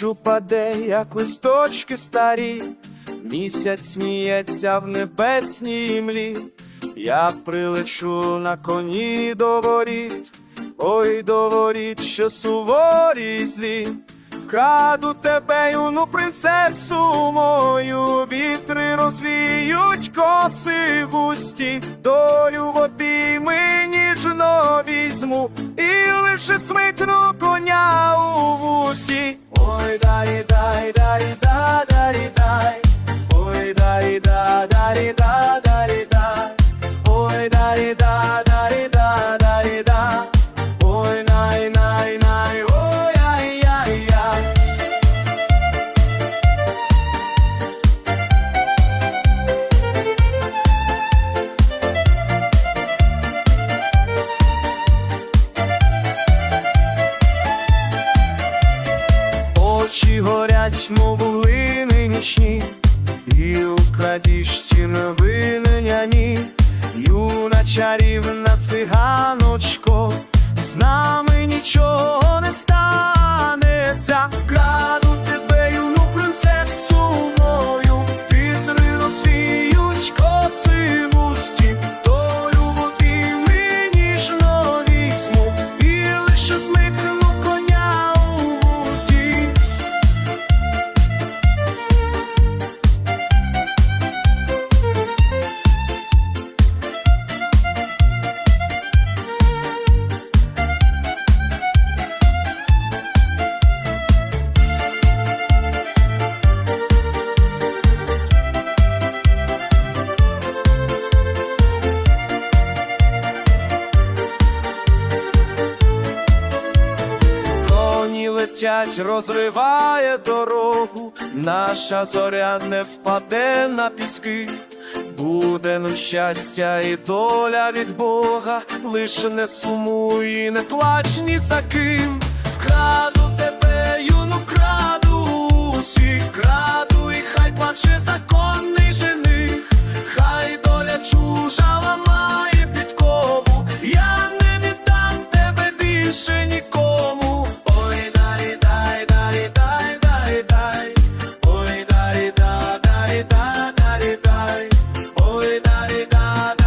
ніч упаде, як листочки старі, місяць сміється в небесній млі, я прилечу на коні до воріт, ой до воріт, що суворі злі. Вкраду тебе, юну принцесу мою, вітри розвіють коси густі, долю в обійми ніжно візьму, і лише смикну коня Очі горять, мов глини нічні, і у крадіжці новини няні, юна чарівна циганочко, летять, розриває дорогу, наша зоря не впаде на піски, буде нам щастя і доля від Бога, лиш не сумуй, і не плач ні за ким. Вкраду тебе, юну краду усіх краду, і хай плаче. cuidado.